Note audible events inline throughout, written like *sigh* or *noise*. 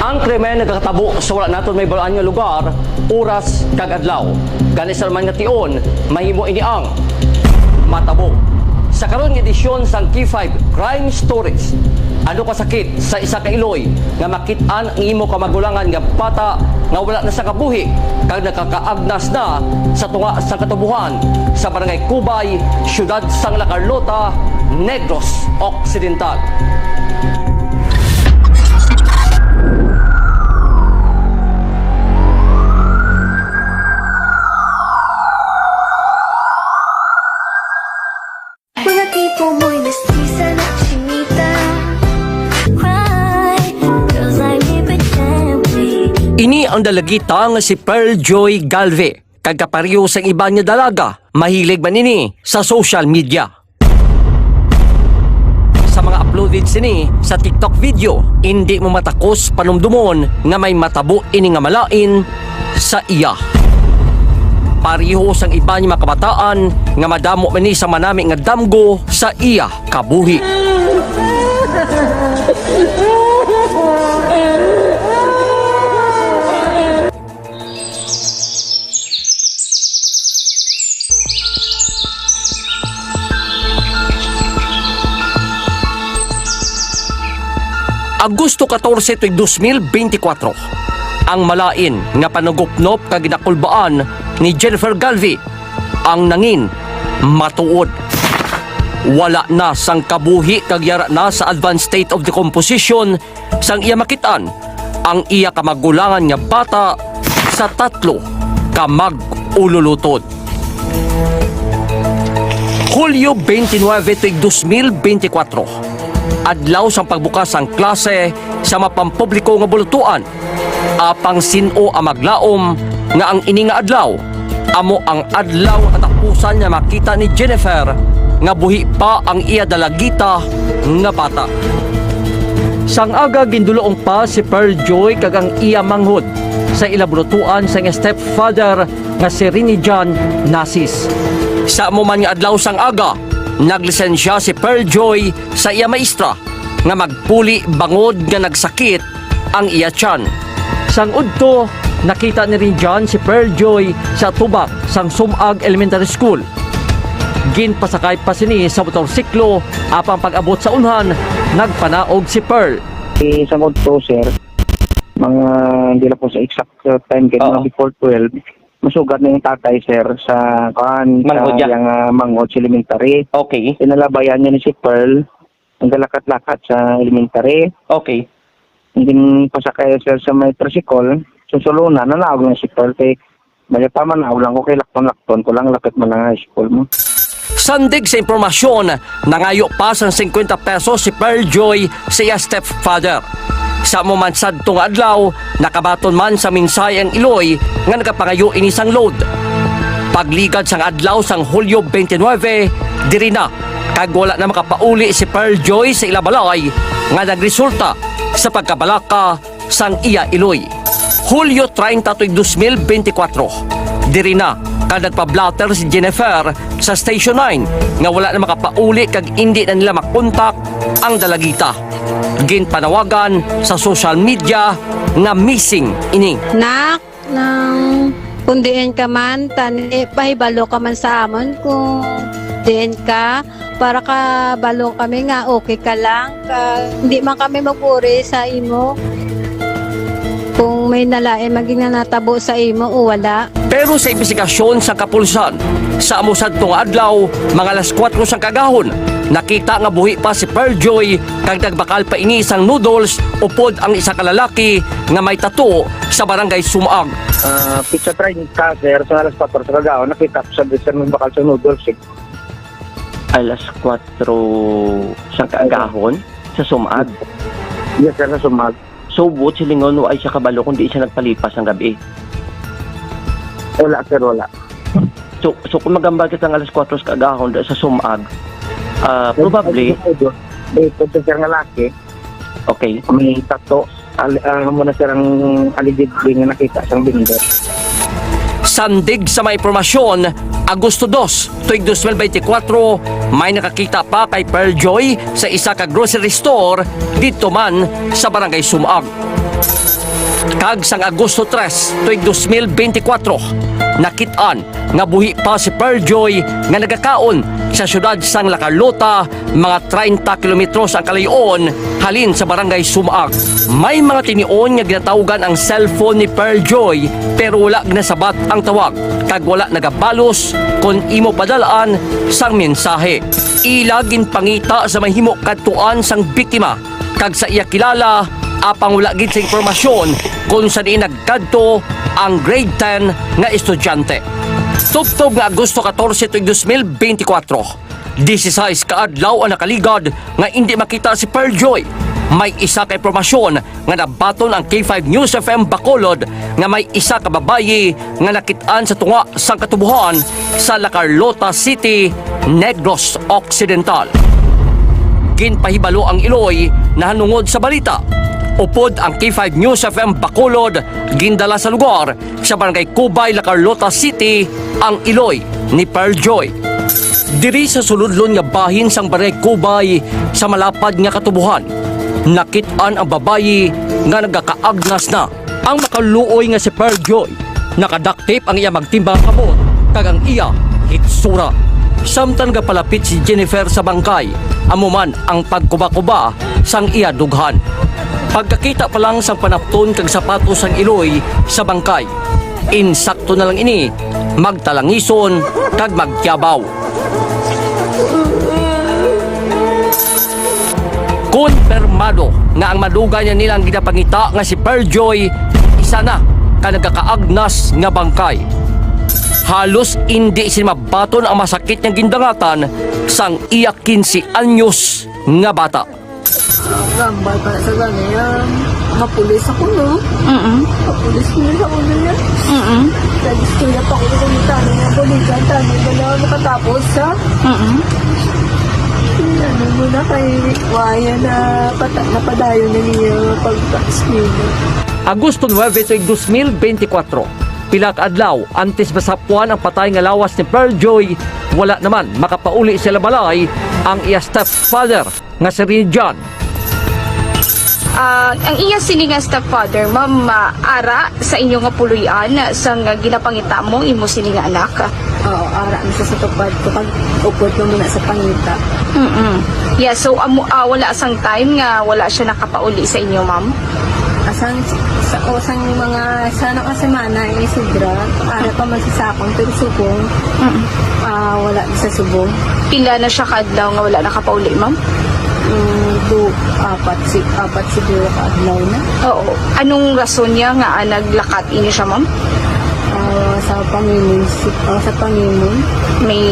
Ang krimen nagkakatabo sa wala naton may balaan nga lugar, oras kag adlaw. Gani sa man nga tion, mahimo ini ang matabo. Sa karon nga edisyon sang K5 Crime Stories, ano ka sakit sa isa ka iloy nga makit-an ang imo kamagulangan nga bata nga wala na sa kabuhi kag nakakaagnas na sa tunga sa katubuhan sa barangay Kubay, siyudad sang La Carlota, Negros Occidental. Ang dalagita nga si Pearl Joy Galve. Kagkapareho sa iba niya dalaga, mahilig man ini sa social media. Sa mga uploaded sini sa TikTok video, hindi mo matakos panumdumon nga may matabo ini nga malain sa iya. Pareho sang iba niya mga kabataan nga madamo man ni sa manami nga damgo sa iya kabuhi. *laughs* Agosto 14 tuig 2024. Ang malain nga panugupnop kag ginakulbaan ni Jennifer Galvi ang nangin matuod. Wala na sang kabuhi kag yara na sa advanced state of decomposition sang iya makitaan ang iya kamagulangan nga bata sa tatlo kamag ululutod. Hulyo 29 tuig 2024 adlaw sa pagbukas ang klase sa mapampubliko nga bulutuan. Apang sino ang maglaom nga ang ini nga adlaw amo ang adlaw at tapusan nga makita ni Jennifer nga buhi pa ang iya dalagita nga bata. Sang aga ginduloong pa si Pearl Joy kag ang iya manghod sa ilabrutuan sa nga stepfather nga si Rini John Nasis. Sa mo man nga adlaw sang aga, naglisensya si Pearl Joy sa iya maestra nga magpuli bangod nga nagsakit ang iya tiyan. Sang udto, nakita ni rin John si Pearl Joy sa tubak sang Sumag Elementary School. Ginpasakay pa sini sa motorsiklo apang pag-abot sa unhan, nagpanaog si Pearl. Eh, sa mod to, sir, mga hindi lang po sa exact uh, time, kaya Oo. mga before 12, masugat na yung tatay, sir, sa kan sa niya. yung uh, manghod sa elementary. Okay, Pinalabayan niya ni si Pearl, ang galakat-lakat sa elementary. okay. Hindi pasakay, sir, sa may tricycle. Susulunan, nanaog na si Pearl kay Maya pa man, lang ko kay lakton-lakton ko lang lapit man ang high school mo. Sandig sa impormasyon, nangayo pa sa 50 pesos si Pearl Joy sa iya stepfather. Sa mumansad tong adlaw, nakabaton man sa minsay ang iloy nga nagapangayo inisang load. Pagligad sang adlaw sang Hulyo 29, diri na kag wala na makapauli si Pearl Joy sa ilabalay nga nagresulta sa pagkabalaka sang iya iloy. Hulyo 30 tuig 2024. Diri na kad nagpa-blatter si Jennifer sa Station 9 nga wala na makapauli kag hindi na nila makontak ang dalagita. Ginpanawagan sa social media nga missing ini. Nak, nang kung diin ka man, tani, pahibalo ka man sa amon kung diin ka, para ka balo kami nga okay ka lang. Ka, hindi man kami magpuri sa imo. May nalain maging na natabo sa imo o wala. Pero sa investigasyon sa kapulsan, sa amusad tong adlaw, mga alas 4 sa kagahon, nakita nga buhi pa si Pearl Joy kag nagbakal pa ini isang noodles upod ang isa ka lalaki nga may tato sa barangay Sumaag. Ah, pizza train ka, sir, sa alas 4 sa kagao, nakita ko sa deser ng bakal sa noodles. Eh. alas 4 sa kaagahon sa sumag. Yes, sir, sa sumag. So, buot silingon no ay siya kabalo kundi siya nagpalipas ng gabi. Wala, sir, wala. So, so kung magambal kita ng alas 4 sa kaagahon sa sumag, ah, probably, Ito sa sir nga laki, okay, may tato. Al, uh, muna sir ang aligid nga nakita siyang binder. Sandig sa may impormasyon, Agosto 2, tuig 2024, may nakakita pa kay Pearl Joy sa isa ka grocery store dito man sa barangay Sumaag. Kag sang Agosto 3, tuig 2024, nakitaan nga buhi pa si Perjoy nga nagakaon sa syudad sang La Carlota, mga 30 kilometros ang kalayon halin sa barangay Sumaag. May mga tinion nga ginatawgan ang cellphone ni Perjoy pero wala ginasabat ang tawag kag wala nagabalos kung imo padalaan sang mensahe. Ilagin pangita sa mahimo kadtuan sang biktima kag sa iya kilala apang wala gid sa impormasyon kung saan inagkadto ang grade 10 nga estudyante. Tugtog nga Agosto 14 tuig 2024. 16 kaadlaw ang nakaligad nga hindi makita si Perjoy. May isa ka impormasyon nga nabaton ang K5 News FM Bacolod nga may isa ka babayi nga nakitaan sa tunga sang katubuhan sa La Carlota City, Negros Occidental ginpahibalo ang Iloy na hanungod sa balita. Upod ang K5 News FM Bacolod, gindala sa lugar sa barangay Kubay, La Carlota City, ang Iloy ni Pearl Joy. Diri sa suludlon nga bahin sang barangay Kubay sa malapad nga katubuhan. Nakitaan ang babayi nga nagakaagnas na. Ang makaluoy nga si Pearl Joy, nakadaktip ang iya magtimbang kamot, kag ang iya hitsura. Samtang gapalapit si Jennifer sa bangkay, amuman ang pagkuba-kuba sang iya dughan. Pagkakita pa lang sang panapton kag sapatos sang iloy sa bangkay, insakto na lang ini, magtalangison kag magyabaw. Konfirmado nga ang maduga niya nilang ginapangita nga si Perjoy isa na ka nagkakaagnas nga bangkay. Halos hindi sinabaton ang masakit niyang gindangatan sang iyak 15 anyos nga bata. Gambal para sa ganyan. Mapulis ako, no? Mm-mm. Mapulis ko na sa ulo niya. Mm-mm. Tapos kaya pa ako kung tanong ng balikan. Tanong ko na makatapos sa Mm-mm. ano mo na kay Waya na pata, napadayo na niya pag-school. Agosto 9 tuig 2024. Pila ka adlaw antes masapuan ang patay nga lawas ni Pearl Joy, wala naman makapauli sila balay ang iya stepfather nga si Rini Ah, ang iya sini nga stepfather, ma'am, ah, ara sa inyo nga puluyan sa nga ginapangita mo imo sini nga anak. Oo, ara siya sa tupad ko pag upod mo muna sa pangita. Mm-mm. Yeah, so amo ah, wala sang time nga wala siya nakapauli sa inyo, ma'am. Asan sa o sang mga sana ka semana ay sobra. Ara pa man sa sakon pero subong. Mm-mm. ah wala na sa subong. Pila na siya kadlaw nga wala nakapauli, ma'am? Mm, do apat si apat siguro ka adlaw na. Oo. Anong rason niya nga ah, naglakat ini siya, ma'am? Ah, sa Panginoon, si, ah, sa Panginoon. May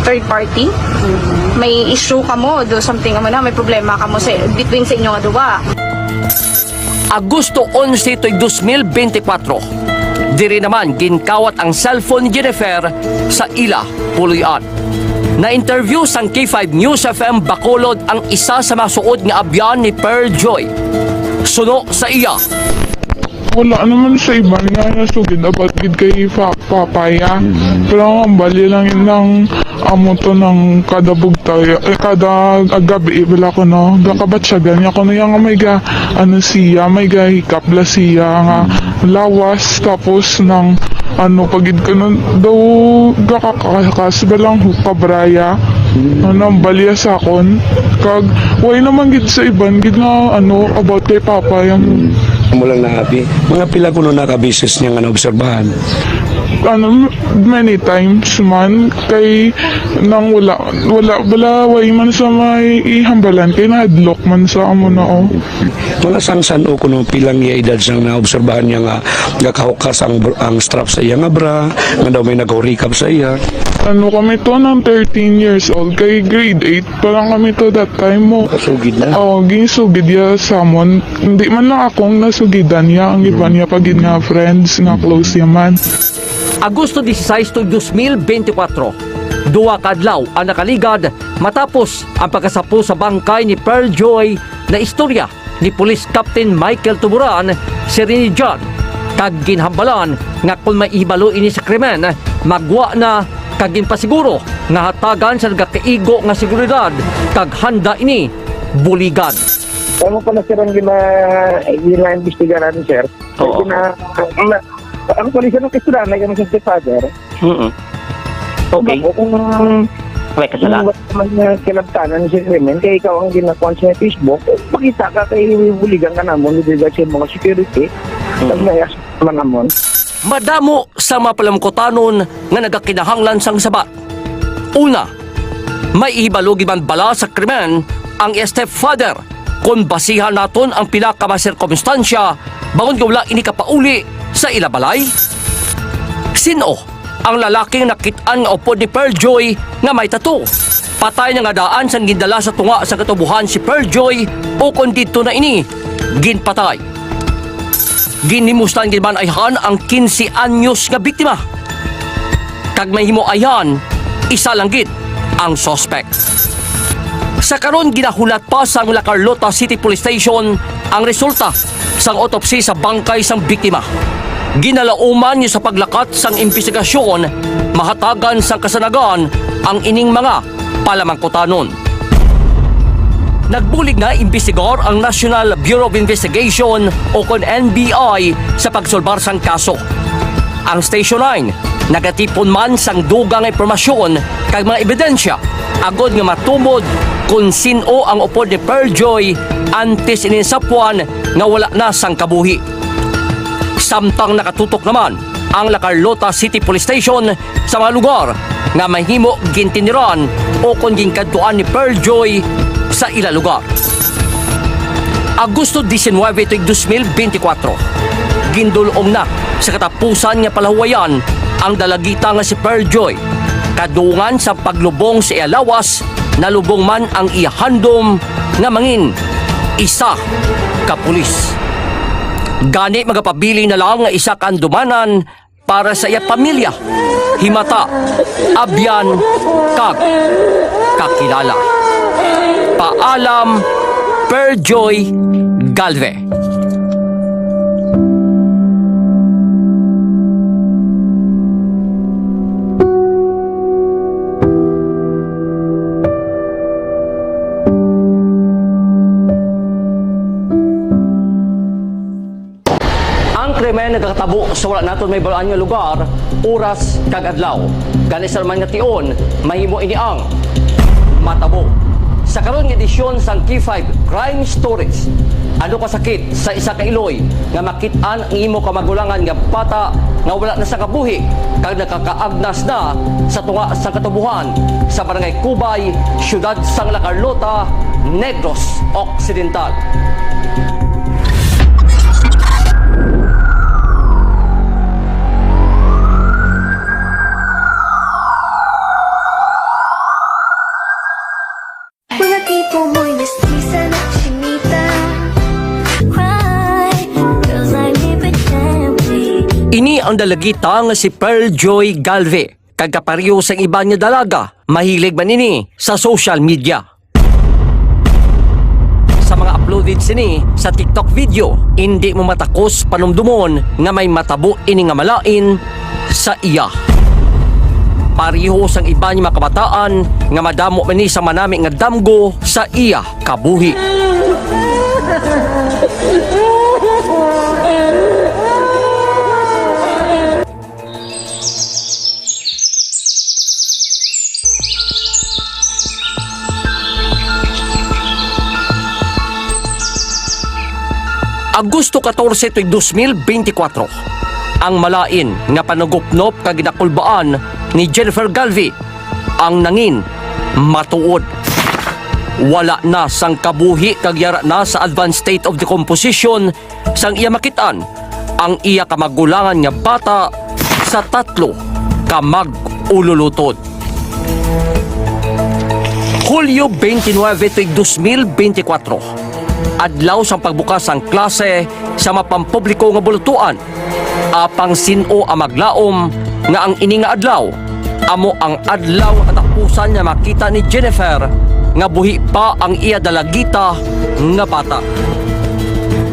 third party? Mhm. May issue ka mo, do something mo na, may problema ka mo sa, between sa inyo nga duwa. Agosto 11 tuig 2024. Diri naman ginkawat ang cellphone ni Jennifer sa ila puluyan. Na-interview sang K5 News FM Bacolod ang isa sa masuod nga abyan ni Pearl Joy. Suno sa iya. wala naman sa iba nga nasugid about gid kay fa papaya. Pero ang bali lang yun ng amo to ng kada bugtay eh, kada gabi wala ko no? Gakabat siya ganyan ko na yung may ga ano siya may ga hikap la siya nga lawas tapos ng ano pagid ko nun daw gakakakas ba lang hukabraya ano balya sa akon kag way naman gid sa iban gid nga ano about kay papa yung mo lang naabi. Mga pila ko nung nakabisis niya nga naobserbahan. Ano many times man kay nang wala wala wala way man sa may ihambalan kay nahadlok man sa amo na oh. Mga sansan o kuno pilang iya edad siyang naobserbahan niya nga gakahukas ang, ang strap sa iya nga bra, nga daw may nag-recap sa iya. Ano kami to ng 13 years old kay grade 8 pa lang kami to that time mo. Kasugid na. Oh, ginsugid ya samon. Hindi man lang akong nasugidan niya. Ang iba niya pagid nga friends nga close ya man. Agosto 16 tuig 2024. Duwa kadlaw ang nakaligad matapos ang pagkasapo sa bangkay ni Pearl Joy na istorya ni Police Captain Michael Tuburan si Rini John kag ginhambalan nga kung may ibalo ini sa krimen magwa na kag ginpasiguro nga hatagan sa nagakaigo nga seguridad kag handa ini buligan Kaya mo pala sir ang gina, gina-investigaran sir. Oo. Gina, ang polisa ng kasulan, na gano'n sa father. Mm-mm. Okay. Kung, kung, May kung kasala. wala naman na kinabtanan si Crimen, kaya ikaw ang ginakuan sa Facebook, makita ka kay buligan ka namon, hindi sa mga security, pag may naman namon. Madamo sa mga palamkotanon nga nagakinahanglan sang sabat. Una, may ihibalogi man bala sa krimen ang stepfather kung basihan naton ang pinakamasirkumstansya bangon nga wala ini kapauli sa ilabalay. Sino ang lalaking nakitaan nga upod ni Perjoy nga may tato? Patay na nga daan sang gindala sa tunga sa katubuhan si Perjoy o kung dito na ini, ginpatay. Ginimustan gid man ayhan ang 15 anyos nga biktima. Kag may himo ayhan, isa lang gid ang suspect. Sa karon ginahulat pa sang La Carlota City Police Station ang resulta sang autopsy sa bangkay sang biktima. Ginalauman niyo sa paglakat sang investigasyon, mahatagan sang kasanagan ang ining mga palamangkutanon. Nagbulig na imbestigar ang National Bureau of Investigation o kon NBI sa pagsolbar sang kaso. Ang Station 9 nagatipon man sang dugang impormasyon kag mga ebidensya agod nga matumod kung sino ang upod ni Perjoy antes inisapuan nga wala na sang kabuhi. Samtang nakatutok naman ang La Carlota City Police Station sa mga lugar nga mahimo gintiniran o kung ginkadtuan ni Perjoy sa ila lugar. Agosto 19 tuig 2024, gindulong na sa katapusan nga palahuwayan ang dalagita nga si Perjoy. Kadungan sa paglubong sa Ialawas, nalubong man ang ihandom nga mangin isa ka pulis. Gani magapabili na lang nga isa kandumanan para sa iya pamilya. Himata, abyan, kag, kakilala. Paalam, Perjoy Galve. Nagkakatabo sa wala naton may balaan nga lugar, oras kag adlaw. Gani sa man nga tion, mahimo ini ang matabo. Sa karon nga edisyon sang K5 Crime Stories, ano ka sakit sa isa ka iloy nga makit-an ang imo kamagulangan nga bata nga wala na sa kabuhi kag nakakaagnas na sa tunga sa katubuhan sa barangay Kubay, siyudad sang La Carlota, Negros Occidental. Ang dalagita nga si Pearl Joy Galve. Kagkapariyo sa iba niya dalaga, mahilig man ini sa social media. Sa mga uploaded sini sa TikTok video, hindi mo matakos panumdumon nga may matabo ini nga malain sa iya. Pariho sang iba niya mga kabataan nga madamo man ni sa manami nga damgo sa iya kabuhi. *laughs* Agosto 14 tuig 2024 ang malain nga panugupnop kag ginakulbaan ni Jennifer Galvi ang nangin matuod. Wala na sang kabuhi kag yara na sa advanced state of decomposition sang iya makitaan ang iya kamagulangan nga bata sa tatlo kamag ululutod Hulyo 29 tuig 2024 adlaw sa pagbukas ang klase sa mapampubliko nga bulutuan apang sino ang maglaom nga ang ini nga adlaw. Amo ang adlaw at tapusan nga makita ni Jennifer nga buhi pa ang iya dalagita nga bata.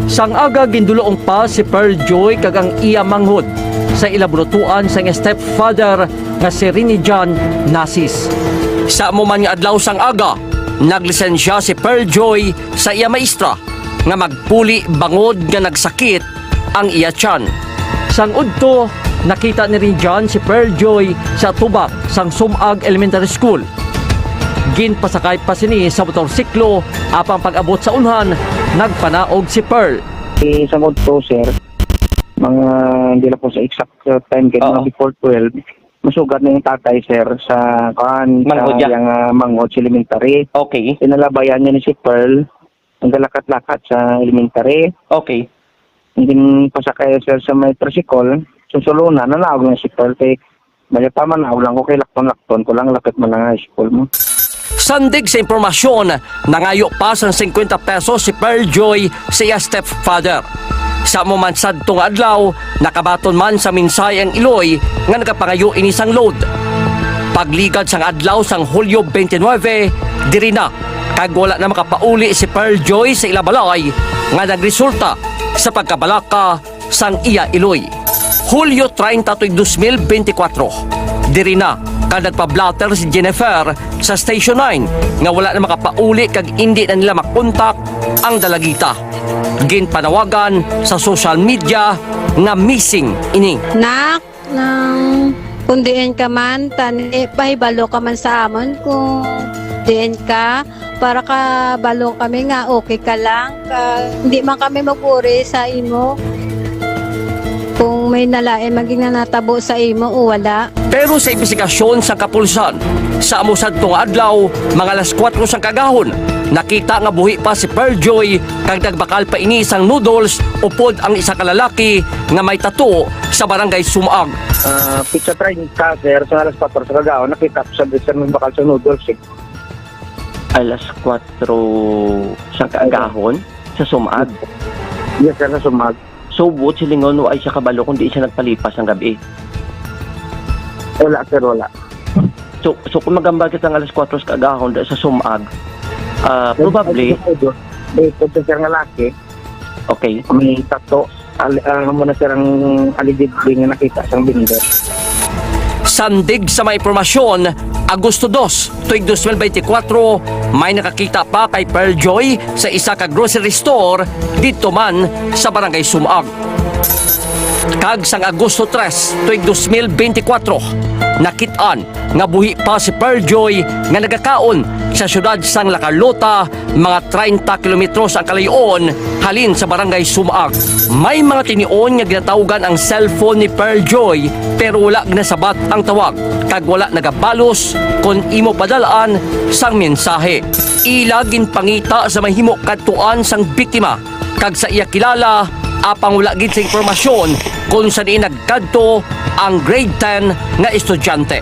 Sang aga ginduloong pa si Pearl Joy kag ang iya manghod sa ilabrutuan sa nga stepfather nga si Rini John Nasis. Sa mo man nga adlaw sang aga, naglisensya si Pearl Joy sa iya maestra nga magpuli bangod nga nagsakit ang iya tiyan. Sang udto, nakita ni rin dyan si Pearl Joy sa tubak sang Sumag Elementary School. Ginpasakay pa sini sa motorsiklo apang pag-abot sa unhan, nagpanaog si Pearl. Eh, sa to, sir, mga hindi na po sa exact uh, time kaya Oo. mga before 12, masugat na yung tatay, sir, sa kan Manghod sa yung uh, manghod sa elementary. Okay. Pinalabayan niya ni si Pearl, ang galakat-lakat sa elementary. Okay. Hindi pasakay, sir, sa may tricycle. Susulunan, nanaog na si Pearl kay Maya pa man, lang ko kay lakton-lakton ko lang lapit man nga school mo. Sandig sa impormasyon, nangayo pa sa 50 pesos si Pearl Joy sa iya stepfather. Sa mumansad tong adlaw, nakabaton man sa minsay ang iloy nga nagapangayo inisang load. Pagligad sang adlaw sang Hulyo 29, diri na kag wala na makapauli si Pearl Joy sa ilabalay nga nagresulta sa pagkabalaka sang iya iloy. Hulyo 30 tuig 2024. Diri na kag nagpa-blatter si Jennifer sa Station 9 nga wala na makapauli kag hindi na nila makontak ang dalagita. Ginpanawagan sa social media nga missing ini. Nak, nang kundiin ka man, tani, pahibalo ka man sa amon kung diin ka, para ka balo kami nga okay ka lang. Ka, hindi man kami magpuri sa imo. May nalain maging natabo sa imo o wala. Pero sa investigasyon sa kapulsan, sa amusad tong adlaw, mga alas 4 sa kagahon, nakita nga buhi pa si Pearl Joy kag nagbakal pa ini isang noodles upod ang isa ka lalaki nga may tato sa barangay Sumag. Ah, pizza train ka, sir, sa alas 4 sa kagao, nakita ko sa sir ng bakal sa noodles. Eh. Alas 4 sa kaagahon sa Sumag. Yes, sir, sa sumag. So, buot silingon no ay siya kabalo kung di siya nagpalipas ng gabi. Wala, sir, wala. So, so kung magambal kita ng alas 4 sa kaagahon sa Sumag, ah, probably, May po sir nga laki, okay, may tato. Al, uh, mo na sir ang aligid nga nakita sa binder. Sandig sa may impormasyon, Agosto 2, tuig 2024, may nakakita pa kay Pearl Joy sa isa ka grocery store dito man sa barangay Sumag. Kag sang Agosto 3, tuig 2024, nakitaan nga buhi pa si Pearl Joy nga nagakaon sa syudad sang La mga 30 kilometros ang kalayon halin sa barangay Sumag. May mga tinion nga ginatawgan ang cellphone ni Pearl Joy pero wala ginasabat ang tawag kag wala nagabalos kung imo padalaan sang mensahe. Ilagin pangita sa mahimo kadtuan sang biktima kag sa iya kilala apang wala gid sa impormasyon kung saan nagkadto ang grade 10 nga estudyante.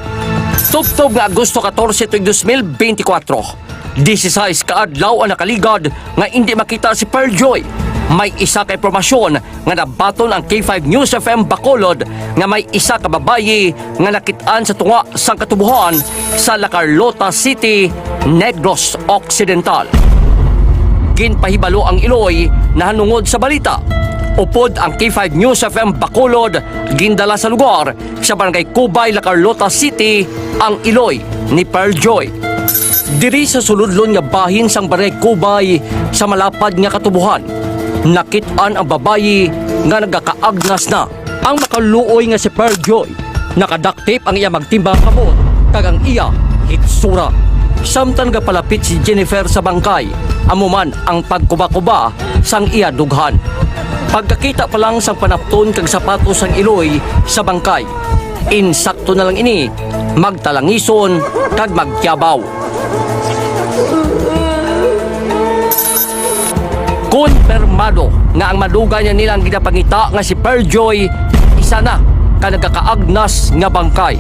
Tugtog nga Agosto 14 tuig 2024. 16 kaadlaw ang nakaligad nga hindi makita si Pearl Joy. May isa ka impormasyon nga nabaton ang K5 News FM Bacolod nga may isa ka babayi nga nakitaan sa tunga sang katubuhan sa La Carlota City, Negros Occidental ginpahibalo ang Iloy na hanungod sa balita. Upod ang K5 News FM Bacolod, gindala sa lugar sa barangay Cubay, La Carlota City, ang Iloy ni Pearl Joy. Diri sa suludlon nga bahin sang barangay Cubay sa malapad nga katubuhan. Nakitaan ang babayi nga nagakaagnas na. Ang makaluoy nga si Pearl Joy, nakadaktip ang iya magtimbang kamot, kag ang iya hitsura. Samtang gapalapit si Jennifer sa bangkay, amuman ang pagkuba-kuba sang iya dughan. Pagkakita pa lang sang panapton kag sapatos sang iloy sa bangkay, insakto na lang ini, magtalangison kag magyabaw. Konfirmado nga ang maduga niya nilang ginapangita nga si Pearl Joy isa na ka nagkakaagnas nga bangkay.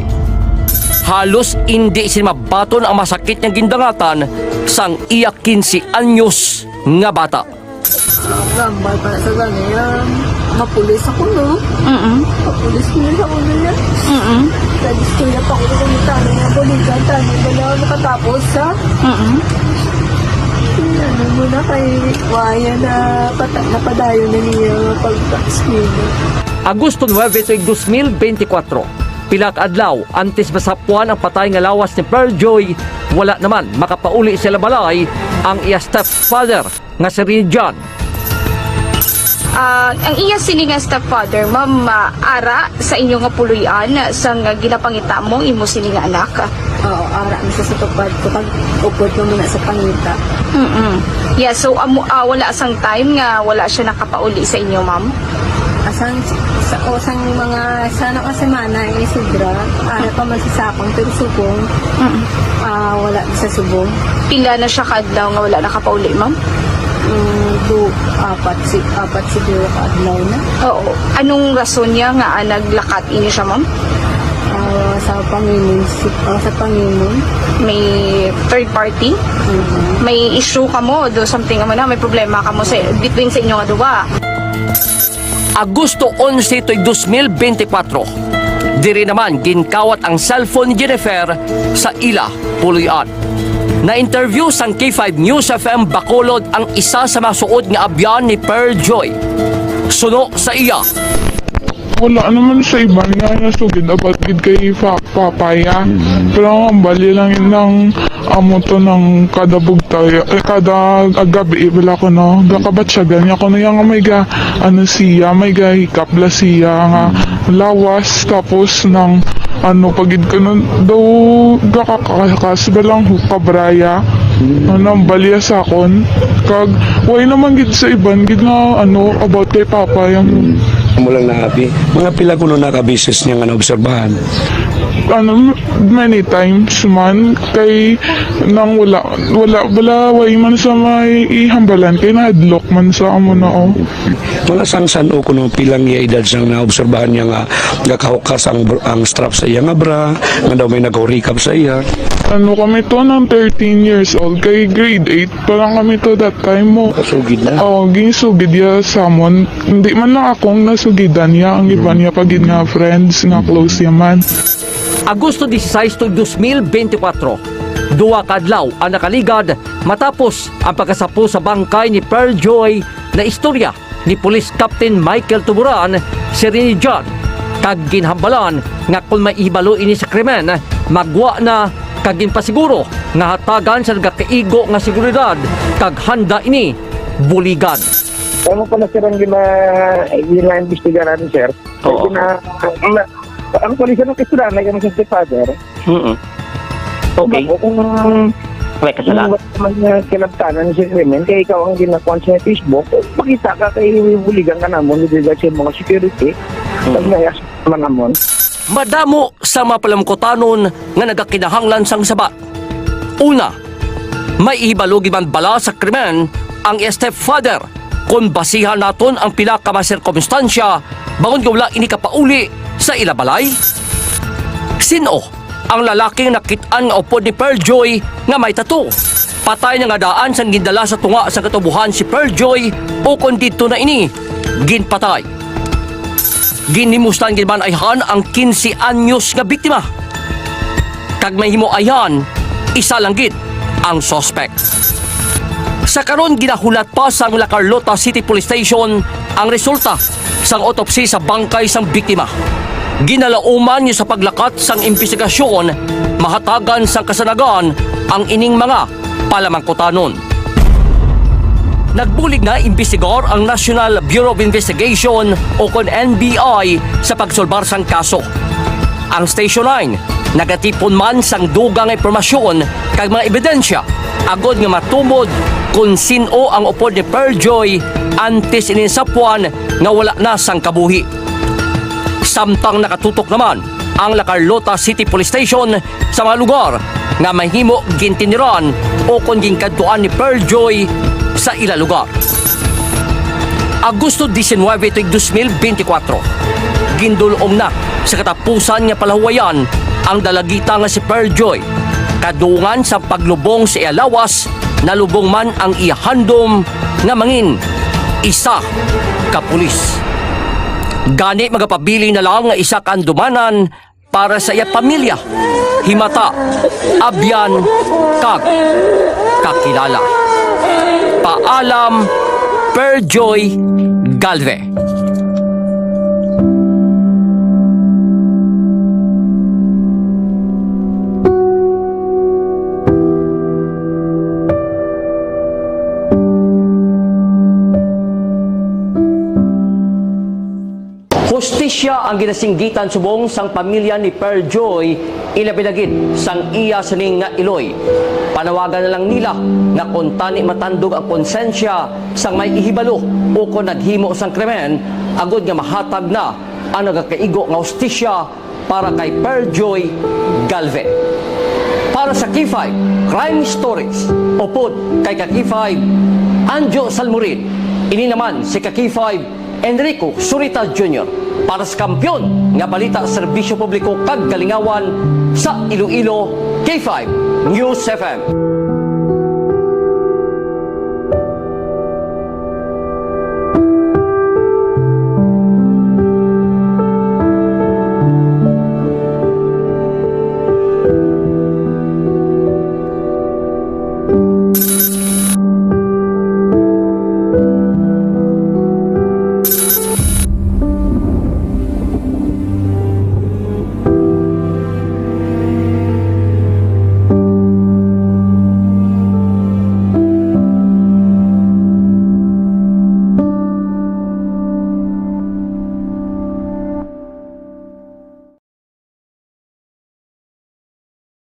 Halos hindi sinabaton ang masakit niyang gindangatan sang iya 15 anyos nga bata. Sobrang bata sa kanila. Mapulis ako, no? Mm-mm. Mapulis nila ako nila. Mm-mm. Sa gusto nila pa ako kung tanong na balikan, tanong ba na nakatapos, ha? Mm-mm. Ano mo na kay Maya na pata, napadayo na niya pag-school. Agosto 9, 2024 pila ka adlaw antes masapuan ang patay nga lawas ni Pearl Joy wala naman makapauli sila balay ang iya stepfather nga si Rin John Uh, ang iya sini nga stepfather, ma'am, maara sa inyo nga puluyan sa nga ginapangita mo, imo sini nga anak. Oo, ara mi sa tupad ko pag upod mo muna sa pangita. Mm -mm. Yeah, so um, uh, wala sang time nga wala siya nakapauli sa inyo, ma'am. Asang sa osang mga sana ka semana eh sobra. Ara pa man sa pero subong. Ah, wala sa subong. Pila na siya kadlaw nga wala nakapauli, ma'am? Mm, do apat si apat siguro ka adlaw na. Oo. Anong rason niya nga ah, naglakat ini siya, ma'am? Ah, sa Panginoon, si, ah, sa Panginoon. May third party? Mhm. May issue ka mo, do something mo na, may problema ka mo sa, between sa inyo nga duwa. Agosto 11 to'y 2024. Diri naman ginkawat ang cellphone ni Jennifer sa ila Puloyan. Na-interview sang K5 News FM Bacolod ang isa sa masuod nga abyan ni Per Joy. Suno sa iya. Wala naman sa iba nga nasugid dapat gid kay fa papaya. Pero ang bali lang yun ng amo to ng kada bugtay, eh, kada gabi wala ko no. Gakabat siya ganyan ko na yung may ga ano siya, may ga hikapla siya nga lawas tapos ng ano pagid ko nun daw gakakakas ba lang hukabraya ano balya sa akon. Kag way naman gid sa iban gid nga ano about kay papa yung mo lang naabi. Mga pila ko nung nakabisis niya nga naobserbahan. Ano many times man kay nang wala wala wala way man sa may ihambalan kay nahadlok man sa amo na oh. Mga sansan o kuno pilang iya edad siyang naobserbahan niya nga gakahukas ang, ang strap sa iya nga bra, nga daw may nag-recap sa iya. Ano kami to ng 13 years old kay grade 8 pa lang kami to that time mo. Kasugid na. Oh, ginsugid ya samon. Hindi man lang akong nasugidan niya. Ang iba niya pagid nga friends nga close ya man. Agosto 16 to 2024. Duwa kadlaw ang nakaligad matapos ang pagkasapo sa bangkay ni Pearl Joy na istorya ni Police Captain Michael Tuburan, si Rini John. Kag ginhambalan nga kung may ibalo ini sa krimen, magwa na kag pasiguro nga hatagan sa nagakaigo nga seguridad kag handa ini buligan. Ano pala sir ang gina, gina-investiga natin sir? Oo. Gina, na, ang polisa ng na gano'n sa stepfather. Mm Okay. Kung, kung May Kung kasalanan. wala naman niya kinabtanan si Krimen, kaya ikaw ang ginakuan sa Facebook, makita ka kay buligan ka namon, hindi sa mga security, pag nayas naman namon. Madamo sa mapalamkotanon nga nagakinahanglan sang sabat. Una, may ibalugi man bala sa krimen ang stepfather kung basihan naton ang pinakamasirkumstansya bangon nga wala ini kapauli sa ilabalay. Sino ang lalaking nakitaan nga upod ni Pearl Joy nga may tato? Patay na nga daan sang gindala sa tunga sa katubuhan si Pearl Joy o kung dito na ini, ginpatay. Ginimustan gilman ayhan ang 15 anyos nga biktima. Kag may himo ayhan, isa lang gid ang suspect. Sa karon ginahulat pa sang La Carlota City Police Station ang resulta sang autopsy sa bangkay sang biktima. Ginalauman niyo sa paglakat sang investigasyon, mahatagan sang kasanagan ang ining mga palamangkutanon. Nagbulig na imbestigar ang National Bureau of Investigation o kon NBI sa pagsolbar sang kaso. Ang Station 9 nagatipon man sang dugang impormasyon kag mga ebidensya agod nga matumod kung sino ang upod ni Pearl Joy antes inisapuan nga wala na sang kabuhi. Samtang nakatutok naman ang La Carlota City Police Station sa mga lugar nga mahimo gintiniran o kung ginkadtuan ni Pearl Joy sa ila lugar. Agosto 19 tuig 2024. Gindulong na sa katapusan nga palahuwayan ang dalagita nga si Pearl Joy. Kadungan sa paglubong sa Ialawas, nalubong man ang ihandom nga mangin isa ka pulis. Gani magapabili na lang nga isa kandumanan para sa iya pamilya. Himata, abyan, kag, kakilala. Paalam, Perjoy Galve. Hostisya ang ginasinggitan subong sang pamilya ni Per Joy ilabinagid sang iya sining nga iloy. Panawagan na lang nila nga kung matandog ang konsensya sang may ihibalo o kung naghimo sang krimen, agod nga mahatag na ang nagakaigo nga hostisya para kay Per Joy Galvez. Para sa K5 Crime Stories, upod kay Kaki5 Anjo Salmurin. Ini naman si Kaki5 Enrico Surita Jr. para sa kampyon nga balita serbisyo publiko kag galingawan sa Iloilo K5 News FM.